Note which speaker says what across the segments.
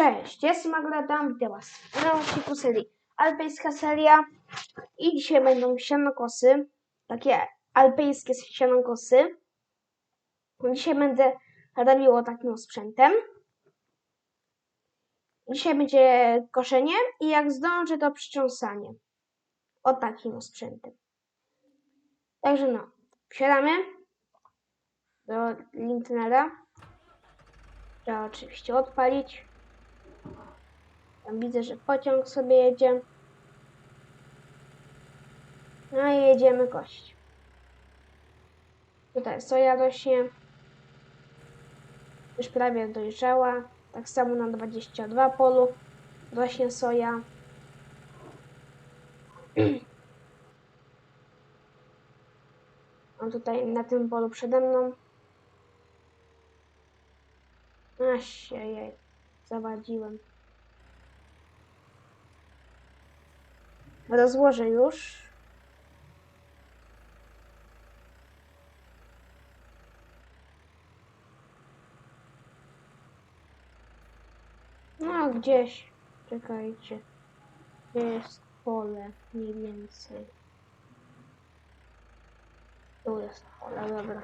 Speaker 1: Cześć, jestem Aglada, witam Was w nowym odcinku serii Alpejska Seria i dzisiaj będą sianokosy, takie alpejskie sianokosy. Dzisiaj będę robiło takim sprzętem. Dzisiaj będzie koszenie i jak zdążę to przytrząsanie. O takim sprzętem. Także no, wsiadamy do Lintnera. Trzeba oczywiście odpalić. Tam widzę, że pociąg sobie jedzie. No i jedziemy kość. Tutaj soja rośnie. Już prawie dojrzała. Tak samo na 22 polu rośnie soja. A tutaj na tym polu przede mną. Asiejej, zawadziłem. Rozłożę już. No gdzieś, czekajcie. Gdzie jest pole mniej więcej? Tu jest pole, dobra.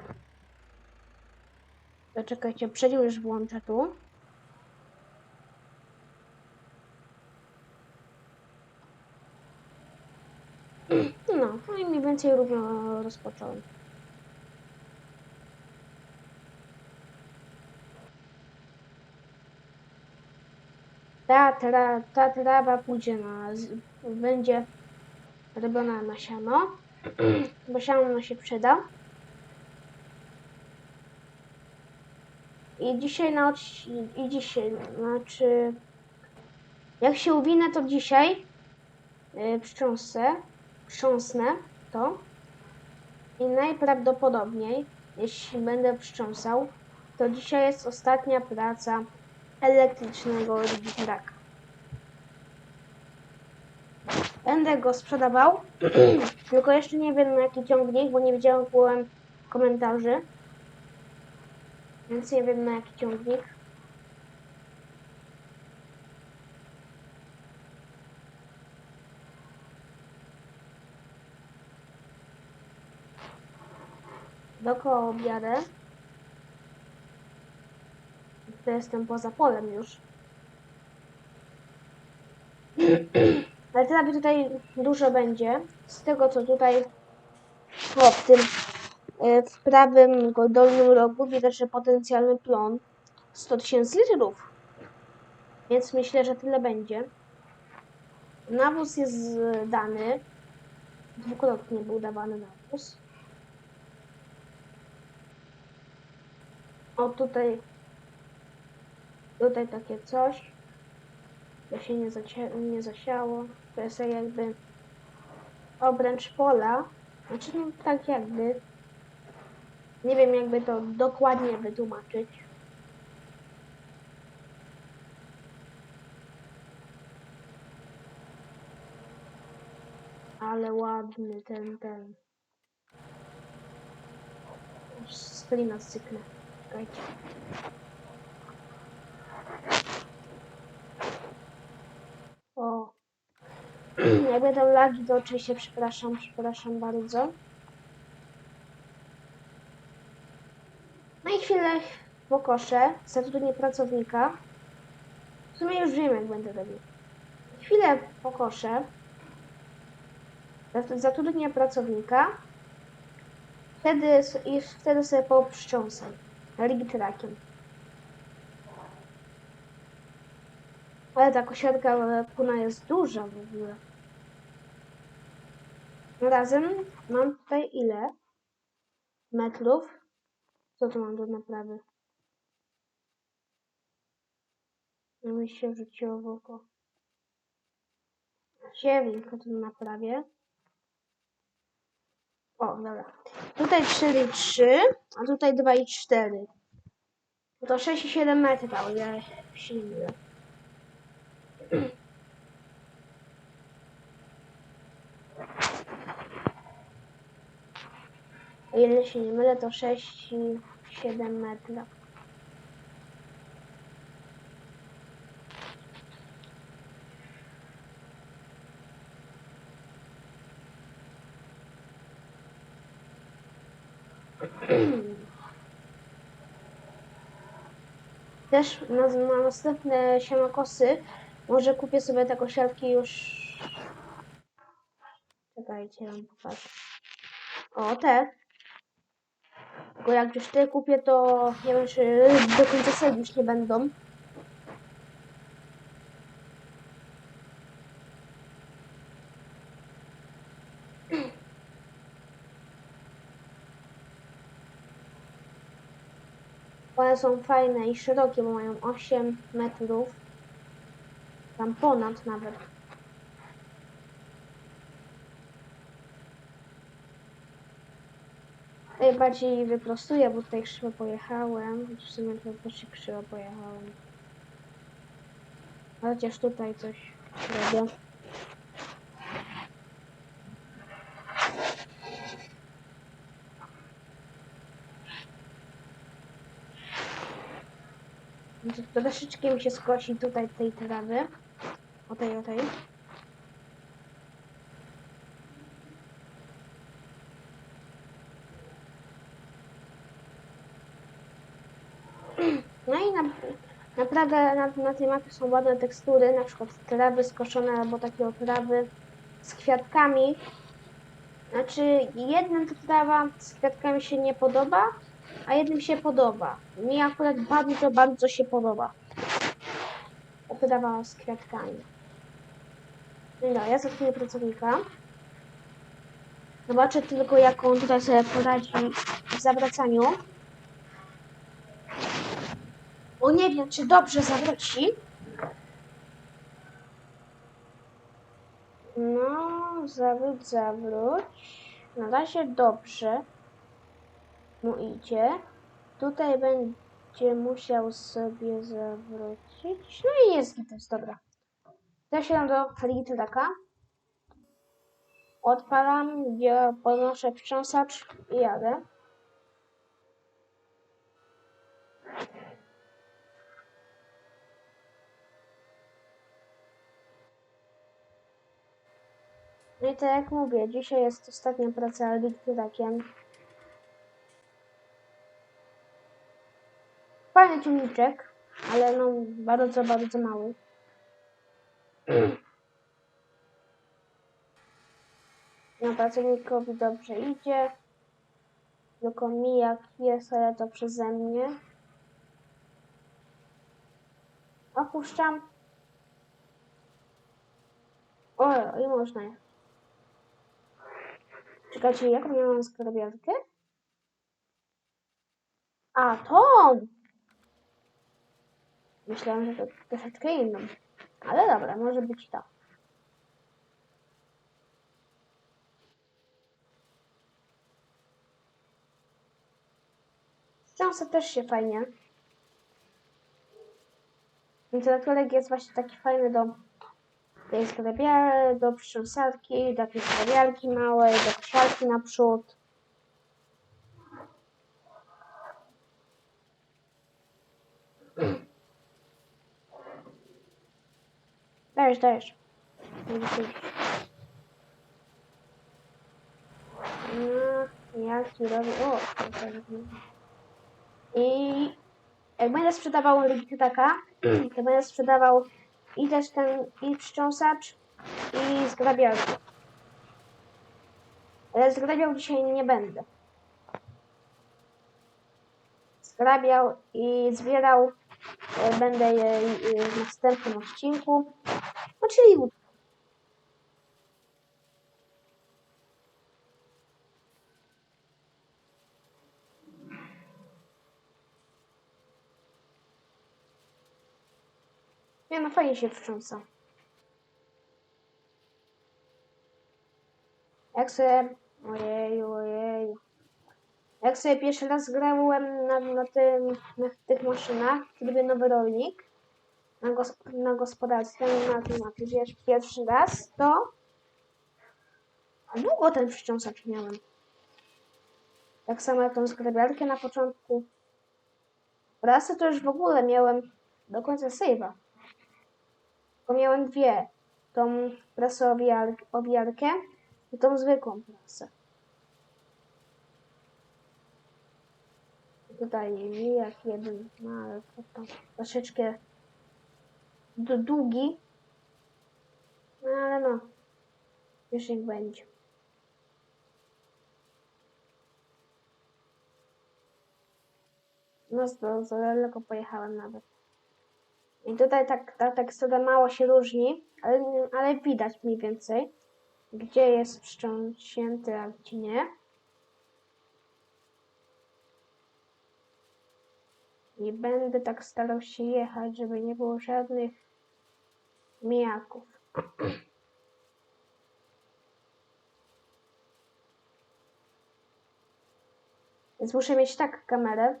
Speaker 1: To czekajcie, przedział już włączę tu. No, no i mniej więcej równo rozpocząłem. Ta, tra, ta trawa pójdzie na, będzie robiona na siano, bo siano się przyda. I dzisiaj na i dzisiaj, znaczy jak się uwinę to dzisiaj yy, przytrząsę, to i najprawdopodobniej, jeśli będę przytrząsał, to dzisiaj jest ostatnia praca elektrycznego witraka. Będę go sprzedawał, tylko jeszcze nie wiem na jaki ciągnik, bo nie widziałem byłem komentarzy. Więc nie wiem na jaki ciągnik. Dookoła objadę. To jestem poza polem już. Ale trawy tutaj dużo będzie. Z tego co tutaj o, w tym e, w prawym dolnym rogu widać, że potencjalny plon 100 tysięcy litrów. Więc myślę, że tyle będzie. Nawóz jest dany. Dwukrotnie był dawany nawóz. O tutaj tutaj takie coś. To się nie, zacie, nie zasiało. To jest jakby obręcz pola. Znaczy no, tak jakby. Nie wiem jakby to dokładnie wytłumaczyć. Ale ładny ten, ten. Screena cyknę. O. Jak będą lagi, to oczywiście przepraszam, przepraszam bardzo. No i chwilę pokoszę, zatrudnię pracownika. W sumie już wiem, jak będę robił. Chwilę pokoszę. Zat- Zatrudnię pracownika. Wtedy, wtedy sobie poprząsam. Ligitrakiem. Ale ta kosiarka kuna jest duża w ogóle. Razem mam tutaj ile? Metrów? Co tu mam do naprawy? No mi się rzuciło w oko. Dziewięć to naprawię. O, dobra. Tutaj 4,3, a tutaj 2,4. Bo to 6,7 metra, o się nie. O ile się nie mylę, to 6,7 metra. Też na, na następne sianokosy może kupię sobie te kosiarki już... Czekajcie, wam pokażę. O, te. Tylko jak już te kupię, to nie wiem, czy do końca serii już nie będą. Są fajne i szerokie, bo mają 8 metrów. Tam ponad nawet. Najbardziej wyprostuję, bo tutaj krzywo pojechałem. W sumie to też krzywo pojechałem. Chociaż tutaj coś robię. Troszeczkę mi się skosi tutaj tej trawy. O tej, o tej. No i na, naprawdę na, na tej mapie są ładne tekstury, na przykład trawy skoszone albo takie trawy z kwiatkami. Znaczy jednym ta trawa z kwiatkami się nie podoba, a jednym się podoba. Mi akurat bardzo, bardzo się podoba. Ta trawa z kwiatkami. No ja zatrudnię pracownika. Zobaczę tylko jak on tutaj sobie poradzi w zawracaniu. Bo nie wiem, czy dobrze zawróci. No, zawróć, zawróć. Na razie dobrze mu idzie. Tutaj będzie musiał sobie zawrócić. No i jest gites, dobra. Zasiadam do litraka. Odpalam, gdzie podnoszę wstrząsacz i jadę. No i tak jak mówię, dzisiaj jest ostatnia praca litrakiem. Fajny ciągniczek, ale no bardzo, bardzo mały. No pracownikowi dobrze idzie. Tylko mi jak jest, ale to przeze mnie. Opuszczam. O, i można. Czekajcie, jaką miałam skarabiatkę? A, tą! Myślałam, że to troszeczkę inną. Ale dobra, może być to. Wstrząsa też się fajnie. Wentylatorek jest właśnie taki fajny do tej sklepiary, do przytrząsarki, do takiej sklepiarki małej, do kosiarki naprzód. Dajesz, dajesz. No, jaki robię... O! I jak będę sprzedawał Ligitaka, to będę sprzedawał i też ten, i wstrząsacz, i zgrabiarkę. Ale zgrabiał dzisiaj nie będę. Zgrabiał i zbierał będę je e, w następnym odcinku. No czyli. Nie no, fajnie się wstrząsa. Jak sobie... Ojeju, ojeju. Jak sobie pierwszy raz grałem na, na, tym, na tych maszynach, kiedy nowy rolnik, na, gos na gospodarstwie, na tym wiesz, pierwszy raz, to długo ten wstrząsacz miałem. Tak samo jak tą zgrabiarkę na początku. Prasę to już w ogóle miałem do końca save'a. Bo miałem dwie. Tą prasę owijarkę i tą zwykłą prasę. Tutaj jak jeden, no ale to tam troszeczkę długi. No ale no, już niech będzie. No za, za daleko pojechałem nawet. I tutaj tak, ta tekstura mało się różni, ale, ale widać mniej więcej, gdzie jest wstrząśnięty, a gdzie nie. Nie będę tak starał się jechać, żeby nie było żadnych mijaków. Więc muszę mieć tak kamerę.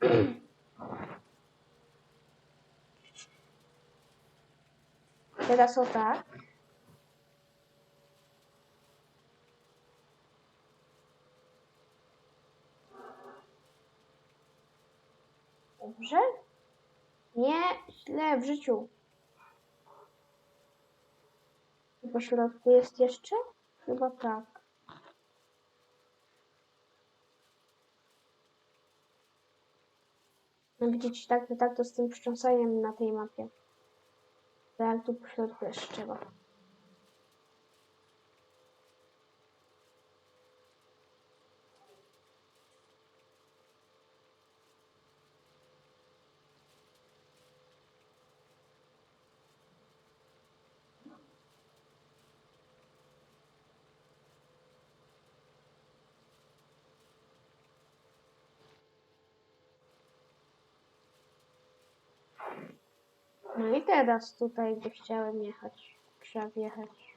Speaker 1: Teraz o tak. Dobrze? Nie, źle w życiu. Po środku jest jeszcze? Chyba tak. No widzicie, tak, tak to z tym wstrząsaniem na tej mapie. Tak, tu po No i teraz tutaj, gdzie chciałem jechać, trzeba wjechać.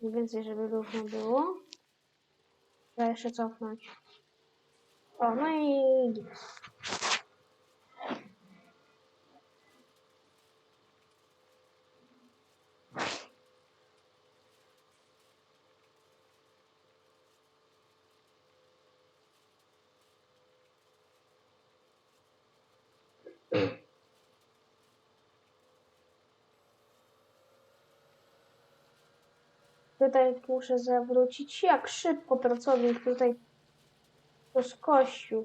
Speaker 1: Mniej więcej, żeby równo było. Trzeba jeszcze cofnąć. O, no i. Tutaj muszę zawrócić. Jak szybko pracownik tutaj to skosił.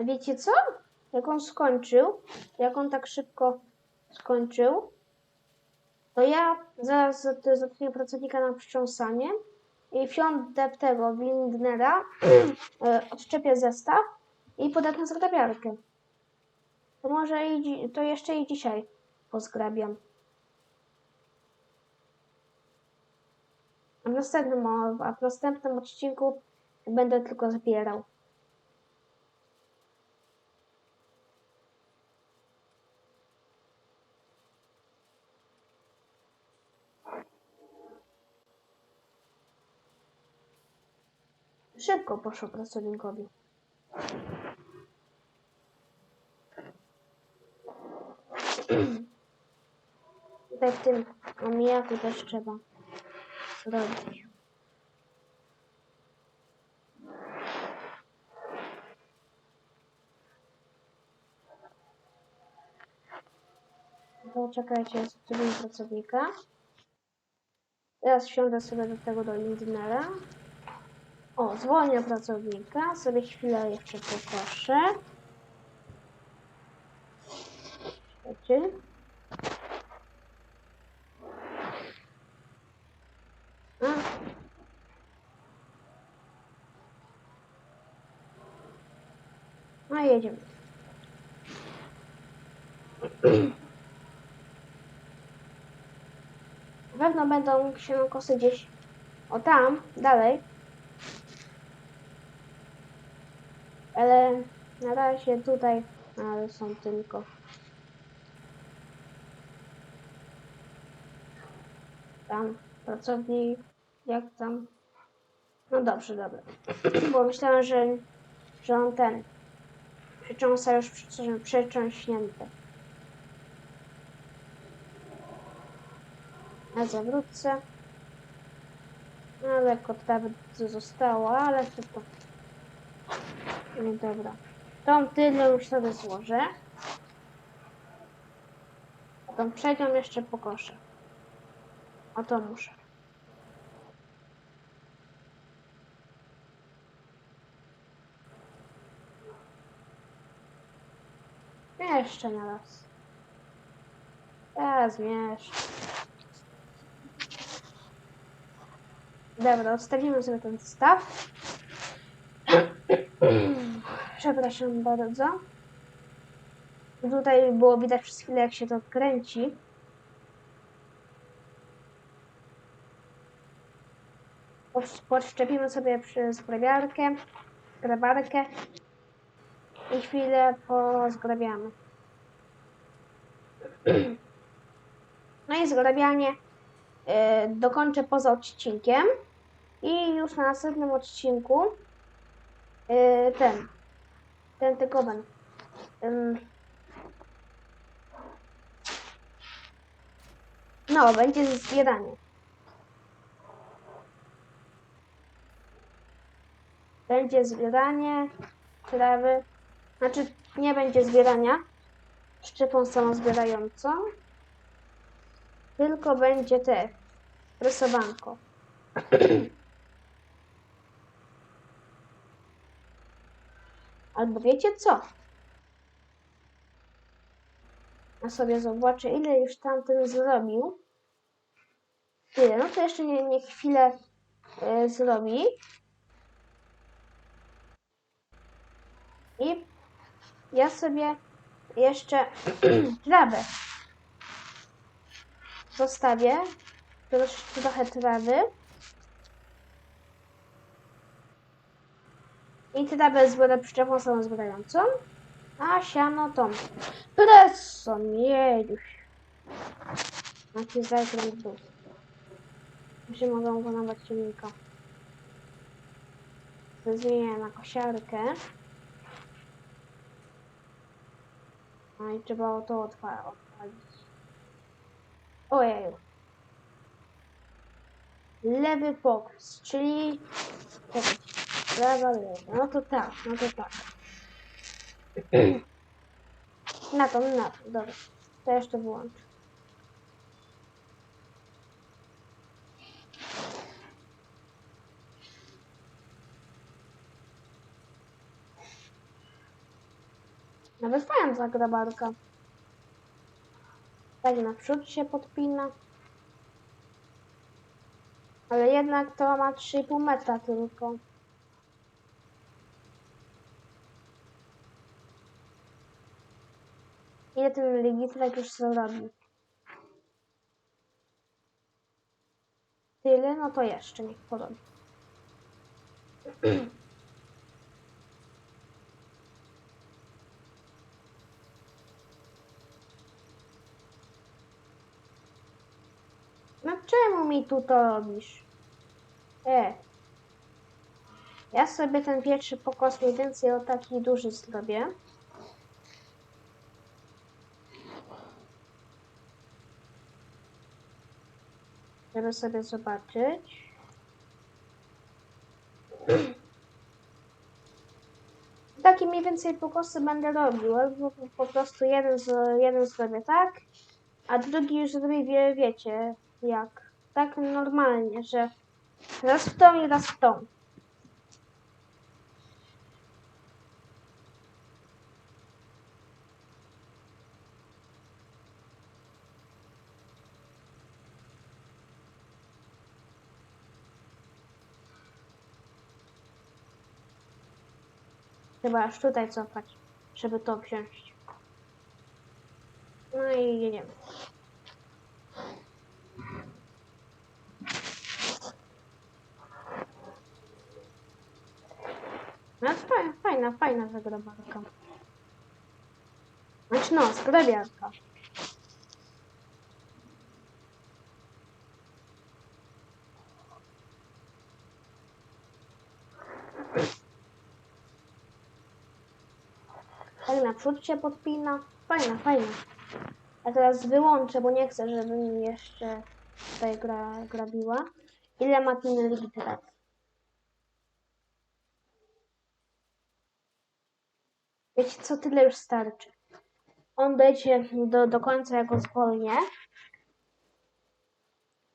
Speaker 1: A wiecie co? Jak on skończył, jak on tak szybko skończył, to ja zaraz zat- zatrudnię pracownika na wstrząsanie i wsiądę tego Windnera, e, odczepię zestaw i podam zgrabiarkę. To może i, to jeszcze i dzisiaj pozgrabiam. A w następnym, a w następnym odcinku będę tylko zbierał. Szybko poszło pracownikowi. Tutaj w tym omijaku też trzeba zrobić. Poczekajcie, zrobimy pracownika. Teraz wsiądę sobie do tego do Lindnera. O, zwolnię pracownika. Sobie chwilę jeszcze pokoszę. A. No jedziemy. Na pewno będą kosy gdzieś o tam, dalej. Ale na razie tutaj, ale są tylko. Tam pracownik, jak tam. No dobrze, dobra. Bo myślałem, że, że on ten przecząsa już prze- przecząśnięte. Ja zawrócę. No lekko nawet zostało, ale tylko. No dobra. Tą tylną już sobie złożę. Tą przednią jeszcze pokoszę. O to muszę. Jeszcze na raz. Teraz jeszcze. Dobra, odstawimy sobie ten staw. Przepraszam bardzo. Tutaj było widać przez chwilę, jak się to kręci. Podszczepimy sobie przez grabiarkę, grabarkę i chwilę pozgrabiamy. No i zgrabianie y, dokończę poza odcinkiem i już na następnym odcinku y, ten, ten tykowen. Ym, no, będzie zbieranie. Będzie zbieranie trawy. Znaczy, nie będzie zbierania szczepą samozbierającą, tylko będzie te rysowanko. Albo wiecie co? Ja sobie zobaczę, ile już tamten zrobił. Tyle, no to jeszcze nie, nie chwilę e, zrobi. I ja sobie jeszcze trawę zostawię. Trosz- Trochę trawy. I trawę zbiorę przyczepą samozbierającą. A siano tą presą. Jedziuś. Jaki zakręt był. Jeszcze mogę wykonać ciemnika. Zmienię na kosiarkę. No i trzeba to odpalić. Ojej. Lewy pokres, czyli... Lewa, lewa. No to tak, no to tak. Na to, na to, dobra. To jeszcze wyłączę. Nawet fajna ta grabarka. Tak naprzód się podpina. Ale jednak to ma 3,5 metra tylko. Ile ten ligitrek już zrobi? Tyle? No to jeszcze niech porobi. czemu mi tu to robisz? E. Ja sobie ten pierwszy pokos mniej więcej o taki duży zrobię. Żeby sobie zobaczyć. Takie mniej więcej pokosy będę robił, albo po- prostu jeden, z, jeden zrobię tak, a drugi już zrobię, wie, wiecie, jak. Tak normalnie, że raz w tą i raz w tą. Trzeba aż tutaj cofać, żeby to wziąć. No i jedziemy. No fajna, fajna, fajna zagrabarka. Znaczy no, zgrabiarka. Tak naprzód się podpina. Fajna, fajna. Ja teraz wyłączę, bo nie chcę, żeby mi jeszcze tutaj gra, grabiła. Ile ma ten teraz? Wiecie co, tyle już starczy. On dojdzie do, do końca, jak go.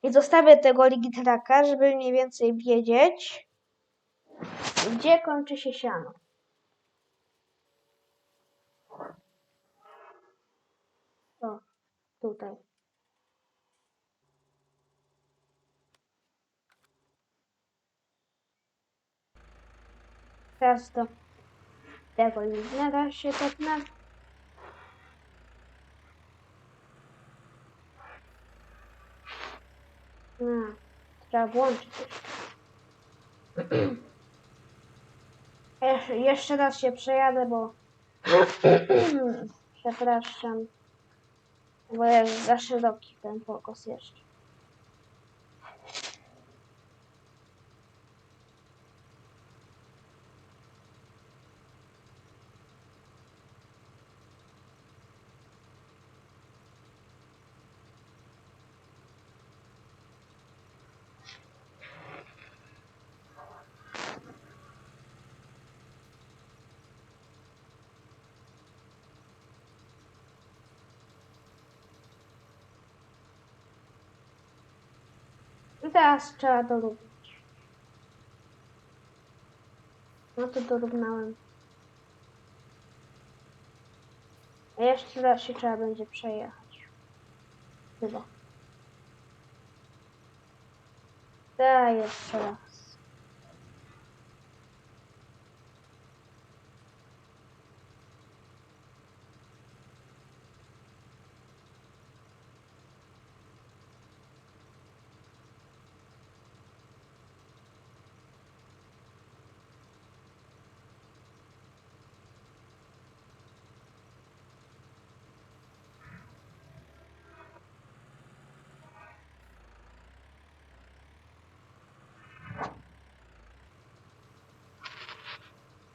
Speaker 1: I zostawię tego ligitraka, żeby mniej więcej wiedzieć, gdzie kończy się siano. O, tutaj. Teraz do tego innego się tepnę. A, trzeba włączyć jeszcze. Jeszcze, raz się przejadę, bo... Hmm, Przepraszam. Bo jest za szeroki ten pokos jeszcze. I teraz trzeba dorównać. No to dorównałem. A jeszcze raz się trzeba będzie przejechać. Chyba. Tak, jeszcze raz.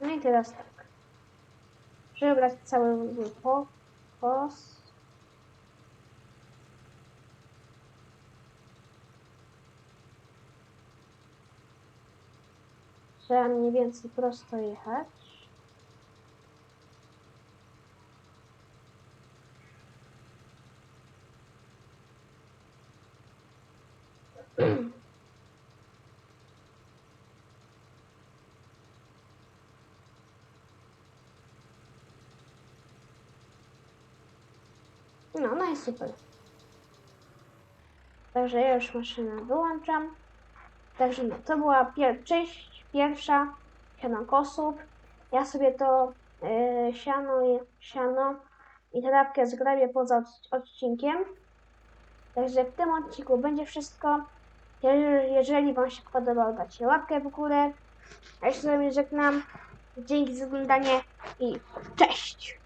Speaker 1: No i teraz tak. Przebrać cały pokos. Trzeba mniej więcej prosto jechać. No, no i super. Także ja już maszynę wyłączam. Także no, to była pier część pierwsza sianokosów. Ja sobie to yy, siano, i- siano i trawkę zgrabię poza odc- odcinkiem. Także w tym odcinku będzie wszystko. Je- Jeżeli Wam się podobało, dajcie łapkę w górę. Jeszcze sobie żegnam. Dzięki za oglądanie i cześć!